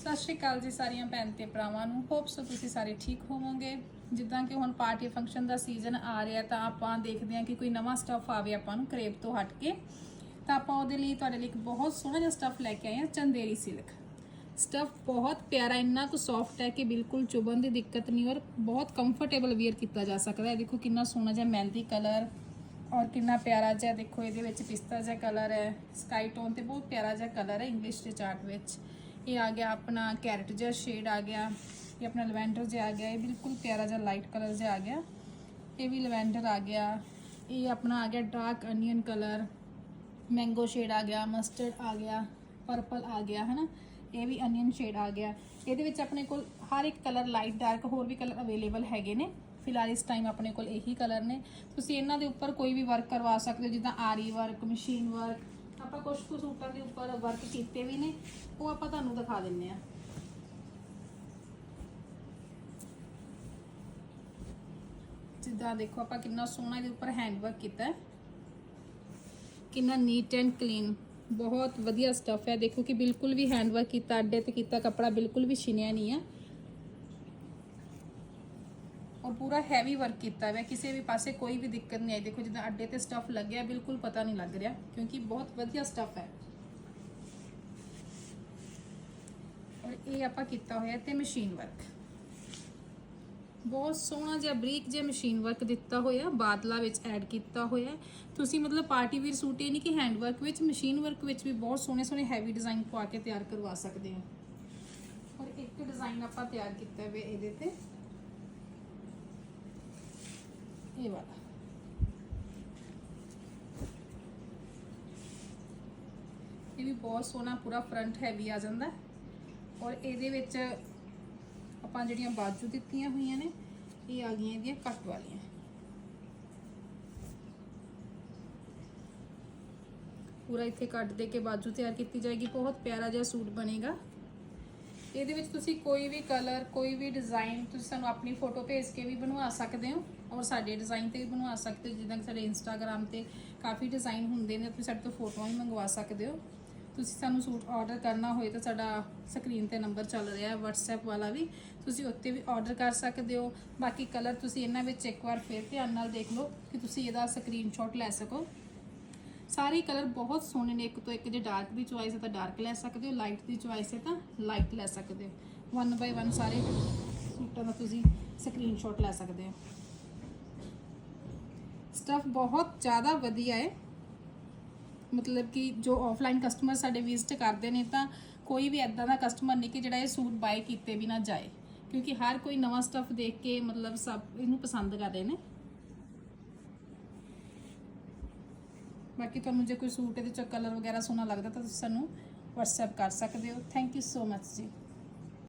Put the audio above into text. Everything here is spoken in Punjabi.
ਸਤਿ ਸ਼੍ਰੀ ਅਕਾਲ ਜੀ ਸਾਰੀਆਂ ਭੈਣ ਤੇ ਭਰਾਵਾਂ ਨੂੰ। ਹੋਪ ਸੋ ਤੁਸੀਂ ਸਾਰੇ ਠੀਕ ਹੋਵੋਗੇ। ਜਿੱਦਾਂ ਕਿ ਹੁਣ ਪਾਰਟੀ ਫੰਕਸ਼ਨ ਦਾ ਸੀਜ਼ਨ ਆ ਰਿਹਾ, ਤਾਂ ਆਪਾਂ ਦੇਖਦੇ ਹਾਂ ਕਿ ਕੋਈ ਨਵਾਂ ਸਟੱਫ ਆਵੇ ਆਪਾਂ ਨੂੰ ਕਰੇਪ ਤੋਂ ਹਟ ਕੇ। ਤਾਂ ਆਪਾਂ ਉਹਦੇ ਲਈ ਤੁਹਾਡੇ ਲਈ ਇੱਕ ਬਹੁਤ ਸੋਹਣਾ ਜਿਹਾ ਸਟੱਫ ਲੈ ਕੇ ਆਏ ਹਾਂ, ਚੰਦੇਰੀ ਸਿਲਕ ਸਟੱਫ ਬਹੁਤ ਪਿਆਰਾ, ਇੰਨਾ ਕੁ ਸੌਫਟ ਹੈ ਕਿ ਬਿਲਕੁਲ ਚੁਭਣ ਦੀ ਦਿੱਕਤ ਨਹੀਂ ਔਰ ਬਹੁਤ ਕੰਫਰਟੇਬਲ ਵੇਅਰ ਕੀਤਾ ਜਾ ਸਕਦਾ ਹੈ। ਦੇਖੋ ਕਿੰਨਾ ਸੋਹਣਾ ਜਿਹਾ ਮਹਿੰਦੀ ਕਲਰ ਔਰ ਕਿੰਨਾ ਪਿਆਰਾ ਜਿਹਾ ਦੇਖੋ ਇਹਦੇ ਵਿੱਚ ਪਿਸਤਾ ਜਿਹਾ ਕਲਰ ਹੈ। ਸਕਾਈ ਟੋਨ ਤੇ ਬਹੁਤ ਪਿਆਰਾ ਜਿਹਾ ਕਲਰ ਹੈ ਇੰਗਲਿਸ਼ ਦੇ ਚਾਰਟ ਵਿੱਚ। ਇਹ ਆ ਗਿਆ ਆਪਣਾ ਕੈਰਟ ਜਿਹਾ ਸ਼ੇਡ ਆ ਗਿਆ, ਇਹ ਆਪਣਾ ਲਵੈਂਡਰ ਜਿਹਾ ਆ ਗਿਆ, ਇਹ ਬਿਲਕੁਲ ਪਿਆਰਾ ਜਿਹਾ ਲਾਈਟ ਕਲਰ ਜਿਹਾ ਆ ਗਿਆ। ਇਹ ਵੀ ਲਵੈਂਡਰ ਆ ਗਿਆ, ਇਹ ਆਪਣਾ ਆ ਗਿਆ dark onion colour mango shade ਆ ਗਿਆ ਮਸਟਰਡ ਆ ਗਿਆ ਪਰਪਲ ਆ ਗਿਆ, ਹਨਾ? ਇਹ ਵੀ ਅਨੀਅਨ ਸ਼ੇਡ ਆ ਗਿਆ। ਇਹਦੇ ਵਿੱਚ ਆਪਣੇ ਕੋਲ ਹਰ ਇੱਕ ਕਲਰ ਲਾਈਟ ਡਾਰਕ ਹੋਰ ਵੀ ਕਲਰ ਅਵੇਲੇਬਲ ਹੈਗੇ ਨੇ। ਫਿਲਹਾਲ ਇਸ ਟਾਈਮ ਆਪਣੇ ਕੋਲ ਇਹੀ ਕਲਰ ਨੇ। ਤੁਸੀਂ ਇਹਨਾਂ ਦੇ ਉੱਪਰ ਕੋਈ ਵੀ ਵਰਕ ਕਰਵਾ ਸਕਦੇ ਹੋ, ਜਿੱਦਾਂ ਆਰੀ ਵਰਕ ਮਸ਼ੀਨ ਵਰਕ ਆਪਾਂ ਕੁਝ ਕੁ ਸੂਟਾਂ ਦੇ ਉੱਪਰ ਵਰਕ ਕੀਤੇ ਵੀ ਨੇ, ਉਹ ਆਪਾਂ ਤੁਹਾਨੂੰ ਦਿਖਾ ਦਿੰਨੇ ਆ। ਜਿੱਦਾਂ ਦੇਖੋ ਆਪਾਂ ਕਿੰਨਾ ਸੋਹਣਾ ਇਹਦੇ ਉੱਪਰ ਹੈਂਡ ਵਰਕ ਕੀਤਾ ਹੈ। ਕਿੰਨਾ ਨੀਟ ਐਂਡ ਕਲੀਨ ਬਹੁਤ ਵਧੀਆ ਸਟਫ ਹੈ। ਦੇਖੋ ਕਿ ਬਿਲਕੁਲ ਵੀ ਹੈਂਡ ਵਰਕ ਕੀਤਾ, ਅੱਡੇ ਤੇ ਕੀਤਾ, ਕੱਪੜਾ ਬਿਲਕੁਲ ਵੀ ਛਿਨਿਆ ਨਹੀਂ ਹੈ ਔਰ ਪੂਰਾ ਹੈਵੀ ਵਰਕ ਕੀਤਾ ਹੋਇਆ, ਕਿਸੇ ਵੀ ਪਾਸੇ ਕੋਈ ਵੀ ਦਿੱਕਤ ਨਹੀਂ ਆਈ। ਦੇਖੋ, ਜਿੱਦਾਂ ਅੱਡੇ ਤੇ ਸਟੱਫ ਲੱਗਿਆ, ਬਿਲਕੁਲ ਪਤਾ ਨਹੀਂ ਲੱਗ ਰਿਹਾ, ਕਿਉਂਕਿ ਬਹੁਤ ਵਧੀਆ ਸਟੱਫ ਹੈ। ਔਰ ਇਹ ਆਪਾਂ ਕੀਤਾ ਹੋਇਆ ਤੇ ਮਸ਼ੀਨ ਵਰਕ ਬਹੁਤ ਸੋਹਣਾ ਜਿਹਾ ਬਰੀਕ ਜਿਹਾ ਮਸ਼ੀਨ ਵਰਕ ਦਿੱਤਾ ਹੋਇਆ, ਬਾਦਲਾ ਵਿੱਚ ਐਡ ਕੀਤਾ ਹੋਇਆ। ਤੁਸੀਂ ਮਤਲਬ ਪਾਰਟੀ ਵੀਰ ਸੂਟ, ਇਹ ਨਹੀਂ ਕਿ ਹੈਂਡ ਵਰਕ ਵਿੱਚ ਮਸ਼ੀਨ ਵਰਕ ਵਿੱਚ ਵੀ ਬਹੁਤ ਸੋਹਣੇ ਸੋਹਣੇ ਹੈਵੀ ਡਿਜ਼ਾਈਨ ਪਵਾ ਕੇ ਤਿਆਰ ਕਰਵਾ ਸਕਦੇ ਹੋ। ਔਰ ਇੱਕ ਡਿਜ਼ਾਈਨ ਆਪਾਂ ਤਿਆਰ ਕੀਤਾ ਹੋਇਆ ਇਹਦੇ ਤੇ। ਇਹ ਵਾਲਾ ਇਹ ਵੀ ਬਹੁਤ ਸੋਹਣਾ ਪੂਰਾ ਫਰੰਟ ਹੈਵੀ ਆ ਜਾਂਦਾ। ਔਰ ਇਹਦੇ ਵਿੱਚ ਆਪਾਂ ਜਿਹੜੀਆਂ ਬਾਜੂ ਦਿੱਤੀਆਂ ਹੋਈਆਂ ਨੇ, ਇਹ ਆ ਗਈਆਂ ਇਹਦੀਆਂ ਕੱਟ ਵਾਲੀਆਂ। ਪੂਰਾ ਇੱਥੇ ਕੱਟ ਦੇ ਕੇ ਬਾਜੂ ਤਿਆਰ ਕੀਤੀ ਜਾਏਗੀ। ਬਹੁਤ ਪਿਆਰਾ ਜਿਹਾ ਸੂਟ ਬਣੇਗਾ। ਇਹਦੇ ਵਿੱਚ ਤੁਸੀਂ ਕੋਈ ਵੀ ਕਲਰ ਕੋਈ ਵੀ ਡਿਜ਼ਾਈਨ ਤੁਸੀਂ ਸਾਨੂੰ ਆਪਣੀ ਫੋਟੋ ਭੇਜ ਕੇ ਵੀ ਬਣਵਾ ਸਕਦੇ ਹੋ ਔਰ ਸਾਡੇ ਡਿਜ਼ਾਈਨ ਤੇ ਵੀ ਬਣਵਾ ਸਕਦੇ ਹੋ, ਜਿੱਦਾਂ ਕਿ ਸਾਡੇ ਇੰਸਟਾਗ੍ਰam ਤੇ ਕਾਫੀ ਡਿਜ਼ਾਈਨ ਹੁੰਦੇ ਨੇ, ਤੁਸੀਂ ਸਾਡੇ ਤੋਂ ਫੋਟੋਆਂ ਵੀ ਮੰਗਵਾ ਸਕਦੇ ਹੋ। ਤੁਸੀਂ ਸਾਨੂੰ ਸੂਟ ਆਰਡਰ ਕਰਨਾ ਹੋਏ ਤਾਂ ਸਾਡਾ ਸਕਰੀਨ ਤੇ ਨੰਬਰ ਚੱਲ ਰਿਹਾ ਹੈ, WhatsApp ਵਾਲਾ ਵੀ। ਤੁਸੀਂ ਉੱਤੇ ਵੀ ਆਰਡਰ ਕਰ ਸਕਦੇ ਹੋ। ਬਾਕੀ ਕਲਰ ਤੁਸੀਂ ਇਹਨਾਂ ਵਿੱਚ ਇੱਕ ਵਾਰ ਫਿਰ ਧਿਆਨ ਨਾਲ ਦੇਖ ਲਓ ਕਿ ਤੁਸੀਂ ਇਹਦਾ ਸਕਰੀਨਸ਼ਾਟ ਲੈ ਸਕੋ। ਸਾਰੇ ਕਲਰ ਬਹੁਤ ਸੋਹਣੇ ਨੇ। ਇੱਕ ਤੋਂ ਇੱਕ ਜੇ ਡਾਰਕ ਦੀ ਚੁਆਇਸ ਹੈ ਤਾਂ ਡਾਰਕ ਲੈ ਸਕਦੇ ਹੋ ਲਾਈਟ ਦੀ ਚੁਆਇਸ ਹੈ ਤਾਂ ਲਾਈਟ ਲੈ ਸਕਦੇ ਹੋ। ਵਨ ਬਾਈ ਵਨ ਸਾਰੇ ਸੂਟਾਂ ਦਾ ਤੁਸੀਂ ਸਕਰੀਨਸ਼ਾਟ ਲੈ ਸਕਦੇ ਹੋ। ਸਟਫ ਬਹੁਤ ਜ਼ਿਆਦਾ ਵਧੀਆ ਹੈ। ਮਤਲਬ ਕਿ ਜੋ ਆਫਲਾਈਨ ਕਸਟਮਰ ਸਾਡੇ ਵਿਜ਼ਿਟ ਕਰਦੇ ਨੇ ਤਾਂ ਕੋਈ ਵੀ ਐਦਾਂ ਦਾ ਕਸਟਮਰ ਨਹੀਂ ਕਿ ਜਿਹੜਾ ਇਹ ਸੂਟ ਬਾਏ ਕੀਤੇ ਵੀ ਨਾ ਜਾਏ। ਕਿਉਂਕਿ ਹਰ ਕੋਈ ਨਵਾਂ ਸਟਫ ਦੇਖ ਕੇ ਮਤਲਬ ਸਭ ਇਹਨੂੰ ਪਸੰਦ ਕਰਦੇ ਨੇ। ਬਾਕੀ ਤੁਹਾਨੂੰ ਜੇ ਕੋਈ ਸੂਟ ਇਹਦੇ ਚ ਕਲਰ ਵਗੈਰਾ ਸੋਹਣਾ ਲੱਗਦਾ ਤਾਂ ਤੁਸੀਂ ਸਾਨੂੰ WhatsApp ਕਰ ਸਕਦੇ ਹੋ। ਥੈਂਕ ਯੂ ਸੋ ਮਚ ਜੀ।